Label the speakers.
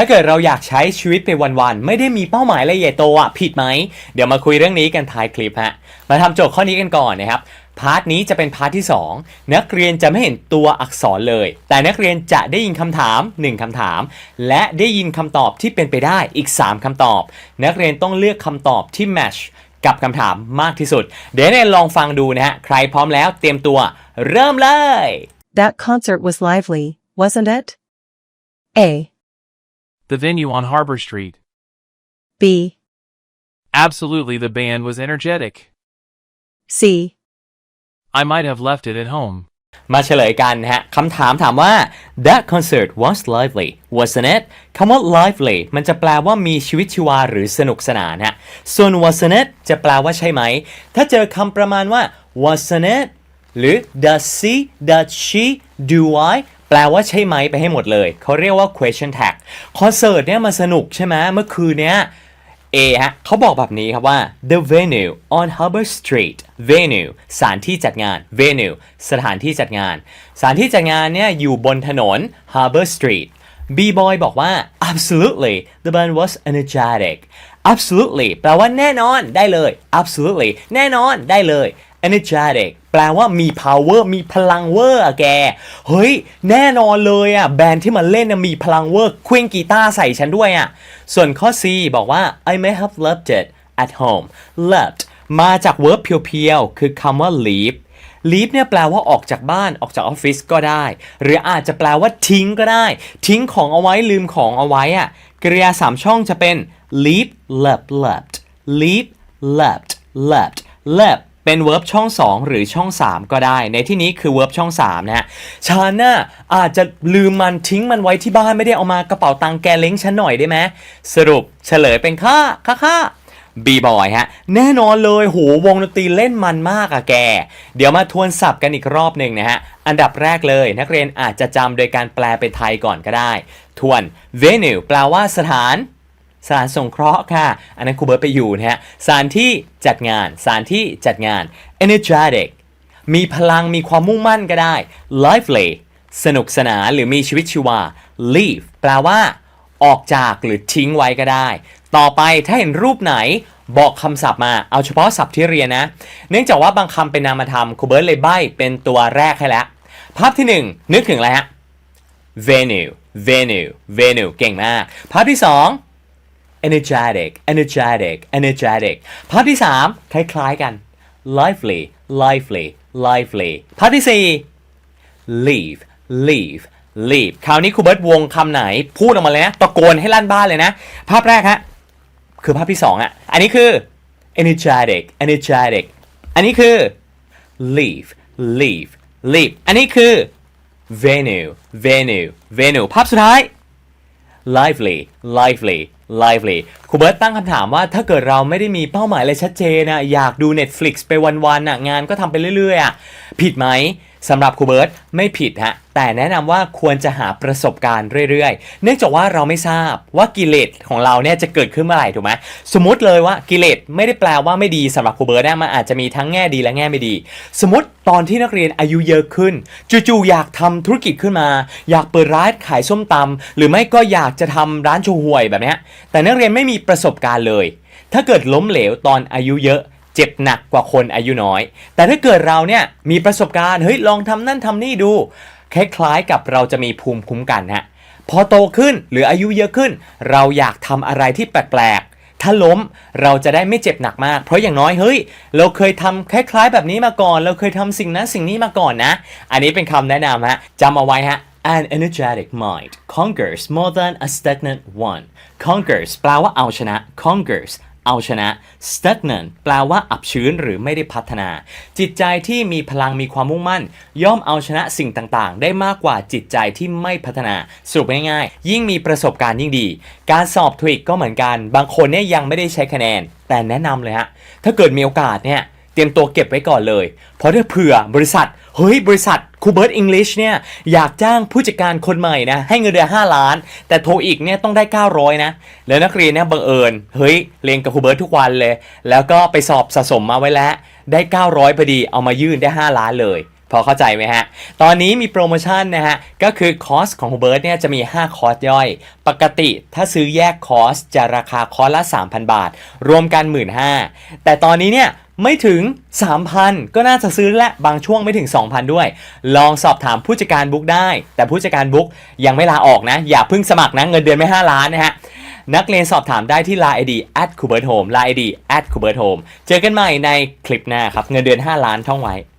Speaker 1: ถ้าเกิดเราอยากใช้ชีวิตไปวันๆ ไม่ได้มีเป้าหมายอะไรใหญ่โตอะผิดไหม เดี๋ยวมาคุยเรื่องนี้กันท้ายคลิปฮะ มาทำโจทย์ข้อนี้กันก่อนนะครับ พาร์ทนี้จะเป็นพาร์ทที่ 2 นักเรียนจะไม่เห็นตัวอักษรเลย แต่นักเรียนจะได้ยินคำถาม 1คำถาม และได้ยินคำตอบที่เป็นไปได้อีก 3คำตอบ นักเรียนต้องเลือกคำตอบที่ match กับคำถามมากที่สุด เดี๋ยวนักเรียนลองฟังดูนะฮะ ใครพร้อมแล้วเตรียมตัว เริ่มเลย
Speaker 2: That concert was lively, wasn't it? A.
Speaker 3: The venue on Harbor Street.
Speaker 2: B.
Speaker 3: Absolutely, the band was energetic.
Speaker 2: C.
Speaker 3: I might have left it at home.
Speaker 1: มาเฉลยกันนะฮะคำถามถามว่า that concert was lively wasn't it คำว่า lively มันจะแปลว่ามีชีวิตชีวาหรือสนุกสนานฮะส่วน wasn't it จะแปลว่าใช่ไหม ถ้าเจอคำประมาณว่า wasn't it หรือ does she does she do I แปลว่าใช่ไหมไปให้หมดเลย เขาเรียกว่า question tag คอนเสิร์ตเนี่ยมันสนุกใช่ไหมเมื่อคืนเนี้ย A ฮะเขาบอกแบบนี้ครับว่า the venue on Harbor Street venue สถานที่จัดงาน venue สถานที่จัดงาน สถานที่จัดงานเนี่ยอยู่บนถนน Harbor Street B boy บอกว่า absolutely the band was energetic absolutely แปลว่าแน่นอนได้เลย absolutely แน่นอนได้เลย energetic แปลว่ามี power มีพลังเวอร์อะแก เฮ้ย แน่นอนเลยอะแบรนด์ที่มาเล่นมีพลังเวอร์เคว้งกีตาร์ใส่ฉันด้วยอะส่วนข้อ C บอกว่า I may have left it at home left มาจาก verb เพียวๆ คือคำว่า leave leave เนี่ยแปลว่าออกจากบ้านออกจากออฟฟิศก็ได้ หรืออาจจะแปลว่าทิ้งก็ได้ ทิ้งของเอาไว้ลืมของเอาไว้อะกริยาสามช่องจะเป็น leave left left leave left left left เป็น verb ช่อง 2 หรือช่อง 3 ก็ได้ ในที่นี้คือ verb ช่อง 3 นะฮะฉันน่ะอาจจะลืมมันทิ้งมันไว้ที่บ้านไม่ได้เอามากระเป๋าตังค์แกเล้งฉันหน่อยได้ไหมสรุปเฉลยเป็นค่าค่าค่าบีบอยฮะ แน่นอนเลยโหวงดนตรีเล่นมันมากอะแก เดี๋ยวมาทวนศัพท์กันอีกรอบหนึ่งนะฮะ อันดับแรกเลยนักเรียนอาจจะจำโดยการแปลเป็นไทยก่อนก็ได้ ทวน venue แปลว่าสถาน สานสงเคราะห์ค่ะ อันนั้นครูเบิร์ตไปอยู่นะฮะสานที่จัดงานสานที่จัดงาน energetic มีพลังมีความมุ่งมั่นก็ได้ lively สนุกสนานหรือมีชีวิตชีวา leave แปลว่า ออกจากหรือทิ้งไว้ก็ได้ ต่อไปถ้าเห็นรูปไหนบอกคำศัพท์มา เอาเฉพาะศัพท์ที่เรียนนะ เนื่องจากว่าบางคำเป็นนามธรรมครูเบิร์ตเลยใบ้เป็นตัวแรกให้แล้ว ภาพที่หนึ่งนึกถึงอะไรฮะ venue venue venue เก่งมาก ภาพที่สอง energetic energetic energetic ภาพที่ 3 คล้ายๆกัน lively lively lively ภาพที่ 4 leave leave leave คราวนี้ครูเบิร์ตวงคำไหน พูดออกมาเลยนะ ตะโกนให้ลั่นบ้านเลยนะ ภาพแรกฮะ คือภาพที่2อะ อันนี้คือ energetic energetic อันนี้คือ leave leave leave อันนี้คือ venue venue venue ภาพสุดท้าย lively lively lively ครูเบิร์ตตั้งคำถามว่าถ้าเกิดเราไม่ได้มีเป้าหมายอะไรชัดเจนนะอยากดู Netflix ไปวันๆนะงานก็ทำไปเรื่อยๆอะผิดไหม สำหรับครูเบิร์ตไม่ผิดฮะแต่แนะนำว่าควรจะหาประสบการณ์เรื่อยๆ เนื่องจากว่าเราไม่ทราบว่ากิเลสของเราเนี่ยจะเกิดขึ้นเมื่อไหร่ถูกไหมสมมติเลยว่ากิเลสไม่ได้แปลว่าไม่ดีสำหรับครูเบิร์ตนะมันอาจจะมีทั้งแง่ดีและแง่ไม่ดี สมมติตอนที่นักเรียนอายุเยอะขึ้นจู่ๆอยากทำธุรกิจขึ้นมา อยากเปิดร้านขายส้มตำหรือไม่ก็อยากจะทำร้านโชห่วยแบบนี้แต่นักเรียนไม่มีประสบการณ์เลย ถ้าเกิดล้มเหลวตอนอายุเยอะ เจ็บหนักกว่าคนอายุน้อย แต่ถ้าเกิดเราเนี่ยมีประสบการณ์เฮ้ยลองทำนั่นทำนี่ดู คล้ายๆกับเราจะมีภูมิคุ้มกันฮะพอโตขึ้นหรืออายุเยอะขึ้น เราอยากทำอะไรที่แปลกๆถ้าล้มเราจะได้ไม่เจ็บหนักมาก เพราะอย่างน้อยเฮ้ย เราเคยทำคล้าย ๆ แบบนี้มาก่อน เราเคยทำสิ่งนั้นสิ่งนี้มาก่อนนะ อันนี้เป็นคำแนะนำฮะจำเอาไว้ฮะ An energetic mind conquers more than a stagnant one conquers แปลว่าเอาชนะ conquers เอาชนะ stagnant แปลว่าอับชื้นหรือไม่ได้พัฒนา จิตใจที่มีพลังมีความมุ่งมั่น ย่อมเอาชนะสิ่งต่างๆ ได้มากกว่าจิตใจที่ไม่พัฒนา สรุปง่ายๆ ยิ่งมีประสบการณ์ยิ่งดี การสอบทวิกก็เหมือนกัน บางคนเนี่ยยังไม่ได้ใช้คะแนน แต่แนะนำเลยฮะ ถ้าเกิดมีโอกาสเนี่ย ตรียมตัวเก็บไว้ก่อนเลย เพราะถ้าเผื่อบริษัท เฮ้ย บริษัทคูเบิร์ตอังกฤษเนี่ย อยากจ้างผู้จัดการคนใหม่นะ ให้เงินเดือน5 ล้าน แต่โทรอีกเนี่ยต้องได้ 900 นะ แล้วนักเรียนเนี่ยบังเอิญ เฮ้ย เรียนกับคูเบิร์ตทุกวันเลย แล้วก็ไปสอบสะสมมาไว้แล้ว ได้ 900พอดี เอามายื่นได้ 5 ล้านเลย พอเข้าใจไหมฮะ ตอนนี้มีโปรโมชั่นนะฮะ ก็คือคอร์สของฮูเบิร์ตเนี่ยจะมี 5 คอร์สย่อย ปกติถ้าซื้อแยกคอร์สจะราคาคอร์สละ 3,000 บาท รวมกัน 15,000แต่ตอนนี้เนี่ย ไม่ถึง 3,000 ก็น่าจะซื้อและบางช่วงไม่ถึง 2,000 ด้วย ลองสอบถามผู้จัดการบุ๊กได้ แต่ผู้จัดการบุ๊กยังไม่ลาออกนะ อย่าเพิ่งสมัครนะ เงินเดือนไม่ 5 ล้านนะฮะ นักเรียนสอบถามได้ที่ Line ID at k u b e r t Home Line ID at k u b e r t Home เจอกันใหม่ในคลิปหน้าครับ เงินเดือน 5 ล้านท่องไว้